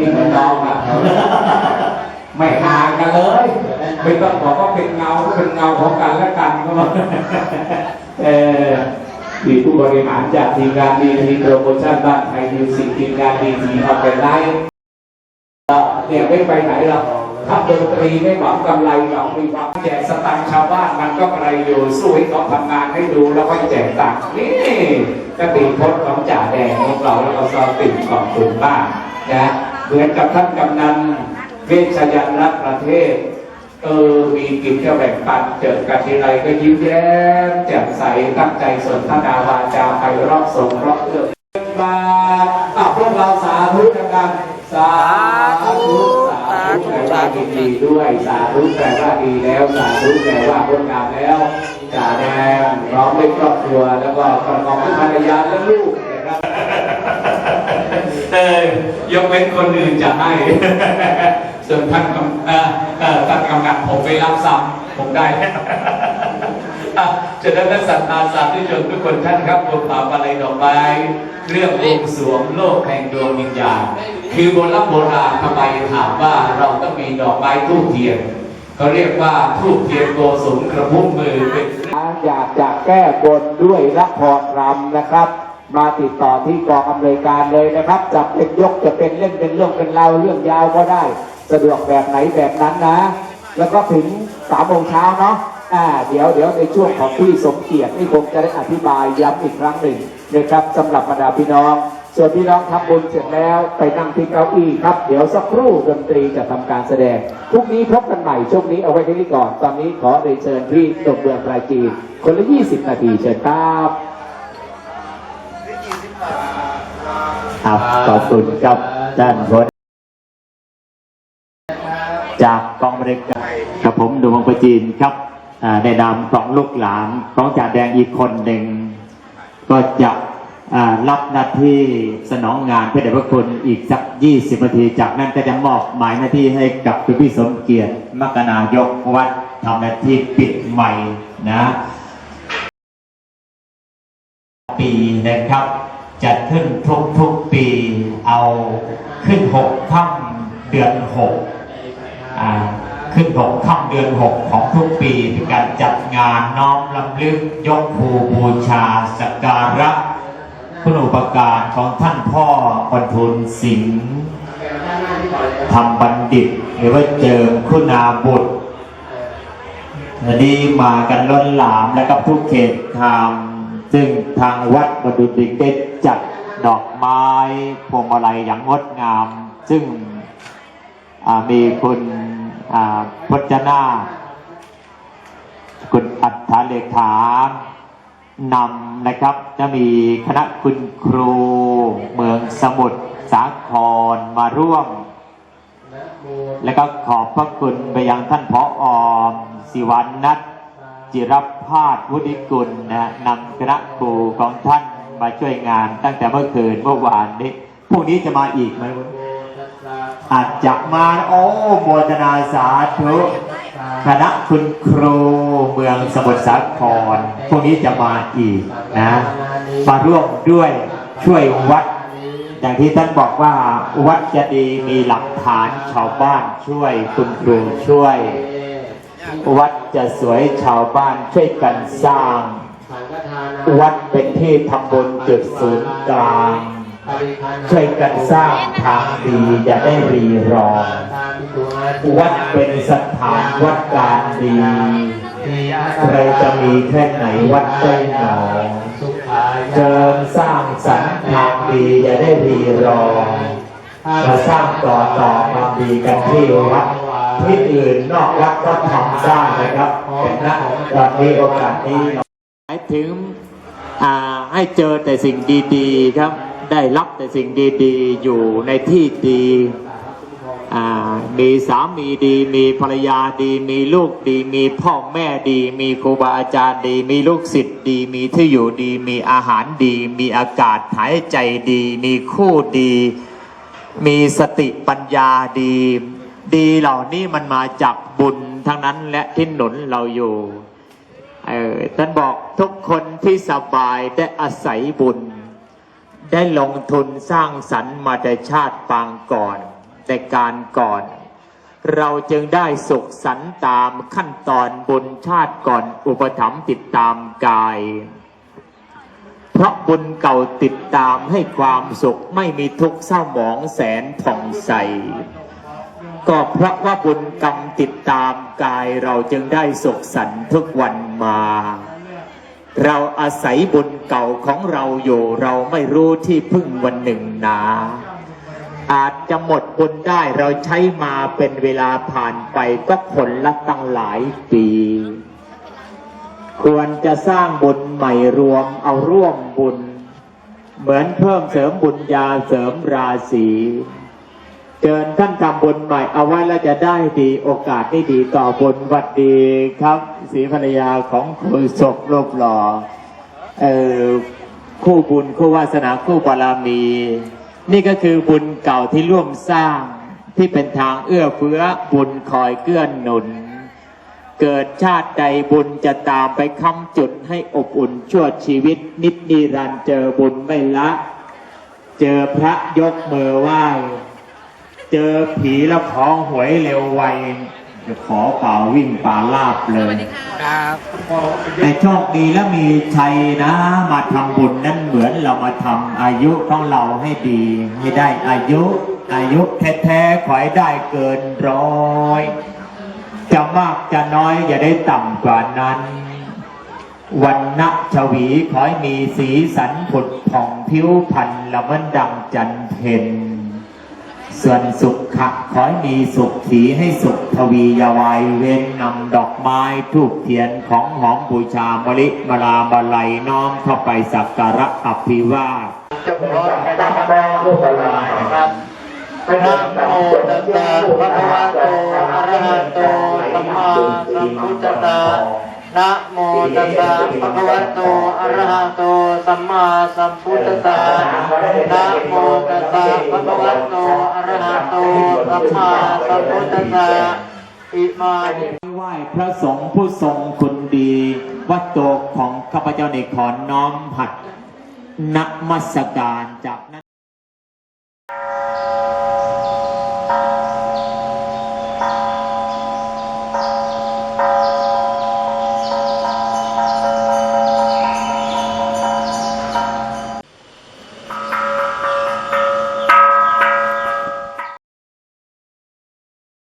พี่เหมือนน้องอะไม่ห่างกันเลยไม่ต้องบอกว่าเป็นเงาเป็นเงาของกันและกันก็มาเออที่ผู้บริหารจากทีมงานดีทีโปรโมชั่นบ้านไทยมิวสิกทีมงานดีทีออร์แกไนซ์เนี่ยไม่ไปไหนหรอกถ้าดนตรีไม่หวังกำไรหรอกมีหวังแจกสตังค์ชาวบ้านมันก็อะไรอยู่สู้ให้เขาทำงานให้ดูแล้วก็แจกตังค์นี่กติพจน์ของจ่าแดงของเราแล้วก็ซอติ่งของคุณบ้านนะ เหมือนกับท่านกำนันเวชยันรักประเทศ เออมีกิจก็แบ่งปันเจอกันทีไรก็ยิ้มแย้มแจ่มใสตั้งใจสนทนาวาจาไปรอบสงรอบเอื้อมบาทอะพวกเราสาธุกันสาธุสาธุแปลว่ายินดีด้วย สาธุแปลว่าดีแล้ว สาธุแปลว่างดงามแล้วจ่าแดงร้อมด้วยครอบครัวแล้วก็ประกอบด้วยภรรยาและลูก เออยกเว้นคนอื่นจะให้ ส่วนท่านกำท่านกำกับผมไปรับซ้ำผมได้อะฉะนั้นักสัตตาสาธุชนทุกคนท่านครับบนป่าปะไรดอกไม้เรื่องวงสวงโลกแห่งดวงวิญญาณคือโบราณโบราณทำไมถามว่าเราต้องมีดอกไม้ทูบเทียนเขาเรียกว่าทูบเทียนโกสุมกระพุ้งมือเป็นอยากจะแก้บนด้วยละครรำนะครับ มาติดต่อที่กองอำนวยการเลยนะครับจะเป็นยกจะเป็นเล่นเป็นเรื่องเป็นราวเรื่องยาวก็ได้ สะดวกแบบไหนแบบนั้นนะ แล้วก็ถึงสามโมงเช้าเนาะอ่าเดี๋ยวเดี๋ยวในช่วงของพี่สมเกียรตินี่คงจะได้อธิบายย้ำอีกครั้งหนึ่งนะครับสำหรับบรรดาพี่น้อง ส่วนพี่น้องทำบุญเสร็จแล้วไปนั่งที่เก้าอี้ครับ เดี๋ยวสักครู่ดนตรีจะทำการแสดงพรุ่งนี้พบกันใหม่ช่วงนี้เอาไว้แค่นี้ก่อน ตอนนี้ขอเรียนเชิญที่ตกเมืองปราจีนคนละ 20 นาทีเชิญครับ ครับขอบคุณครับท่านพลจากกองบริการกับผมดวงประจีนครับในนามของลูกหลานของจ่าแดงอีกคนหนึ่ง ก็จะรับหน้าที่สนองงานพระเดชพระคุณอีกสัก 20 นาที จากนั้นก็จะมอบหมายหน้าที่ให้กับคุณพี่สมเกียรติมกนายกวัดทำหน้าที่ปิดใหม่นะ ปีนะครับ จัดขึ้นทุกทุกๆปี เอาขึ้นหกค่ำเดือนหกขึ้นหกค่ำเดือนหกของทุกปีเป็นการจัดงานน้อมลำลึกยกภูบูชาสักการะคุณอุปการของท่านพ่อบรรทุนสิงห์ทำบัณฑิตหรือว่าเจิมคุณาบุตรวันนี้มากันล้นหลามและก็ทุกเขตทาง ซึ่งทางวัดบดุดิกได้จัดดอกไม้พวงมาลัยอย่างงดงาม ซึ่งอ่ามีคุณอ่าพจนาถคุณอัฏฐเลขานำนะครับ จะมีคณะคุณครูเมืองสมุทรสาครมาร่วม และก็ขอบพระคุณไปยังท่านผออสิวันนัท จิรพาสวุฒิกุลนะนำคณะครูของท่านมาช่วยงาน ตั้งแต่เมื่อคืนเมื่อวานนี้พรุ่งนี้จะมาอีกไหมอาจจะมาโอ้โมทนาสาธุคณะคุณครูเมืองสมุทรสาครพรุ่งนี้จะมาอีกนะมาร่วมด้วยช่วยวัด อย่างที่ท่านบอกว่าวัดจะดีมีหลักฐานชาวบ้านช่วยคุณครูช่วย วัดจะสวยชาวบ้านช่วยกันสร้าง วัดเป็นที่ทำบุญจุดศูนย์กลาง ช่วยกันสร้างทางดีอย่าได้รีรอวัดเป็นสถานวัดการดีใครจะมีแค่ไหนวัดได้หนอเจิมสร้างสรรค์ทางดีอย่าได้รีรอมาสร้างต่อต่อความดีกันที่วัด ที่อื่นนอกวัดก็ทำได้นะครับเห็นนะตอนนี้โอกาสนี้หมายถึงให้เจอแต่สิ่งดีๆครับ ได้รับแต่สิ่งดีๆ อยู่ในที่ดีมีสามีดี มีภรรยาดี มีลูกดี มีพ่อแม่ดี มีครูบาอาจารย์ดี มีลูกศิษย์ดี มีที่อยู่ดี มีอาหารดี มีอากาศหายใจดี มีคู่ดี มีสติปัญญาดี ดีเหล่านี้มันมาจากบุญทั้งนั้นและที่หนุนเราอยู่เออท่านบอกทุกคนที่สบายได้อาศัยบุญ ได้ลงทุนสร้างสรรค์มาแต่ชาติปางก่อนในการก่อน เราจึงได้สุขสันต์ตามขั้นตอนบุญชาติก่อนอุปถัมภ์ติดตามกาย เพราะบุญเก่าติดตามให้ความสุขไม่มีทุกข์เศร้าหมองแสนผ่องใส ก็เพราะว่าบุญกรรมติดตามกายเราจึงได้สุขสันต์ทุกวันมา เราอาศัยบุญเก่าของเราอยู่เราไม่รู้ที่พึ่งวันหนึ่งนา อาจจะหมดบุญได้เราใช้มาเป็นเวลาผ่านไปก็ผลละตั้งหลายปีควรจะสร้างบุญใหม่รวมเอาร่วมบุญ เหมือนเพิ่มเสริมบุญญาเสริมราศี เชิญท่านทำบุญใหม่เอาไว้แล้วจะได้ดีโอกาสได้ดีต่อบุญวัดดีครับศรีภรรยาของคุณศกรูปหล่อเออคู่บุญคู่วาสนาคู่บารมี นี่ก็คือบุญเก่าที่ร่วมสร้าง ที่เป็นทางเอื้อเฟื้อบุญคอยเกื้อนหนุน เกิดชาติใดบุญจะตามไปค้ำจุดให้อบอุ่นชั่วชีวิต นิดนิรันเจอบุญไม่ละ เจอพระยกมือไหว้ เจอผีแล้วขอหวยเร็วไวจะขอเป่าวิ่งป่าลาบเลยแต่โชคดีแล้วมีชัยนะ มาทำบุญนั้นเหมือนเรามาทำอายุของเราให้ดีให้ได้อายุ อายุแท้ๆขอให้ได้เกินร้อย จะมากจะน้อยอย่าได้ต่ำกว่านั้นวันณะชวีขอให้มีสีสันผุดผ่องผิวพรรณละมันดังจันเพ็ญ ส่วนสุขขะขอให้มีสุขสีให้สุขทวียาวายเว้นนำดอกไม้ทูบเทียนของหอมบูชามลิมาลาบาลัยน้อมเข้าไปสักการะอภิวาทจะพร้อมตั้งแม่ลูกหลานครับนะโมตัสสะภะคะวะโตอะระหะโตสัมมาสัมพุทธัสสะ นะโมตัสสะภะคะวะโต อะระหะโต สัมมาสัมพุทธัสสะนะโมตัสสะภะคะวะโต อะระหะโต สัมมาสัมพุทธัสสะอิมานิไหว้พระสงฆ์ผู้ทรงคุณดี วัดโตของข้าพเจ้าในขอน้อมหัดนักมัสการจากนั้น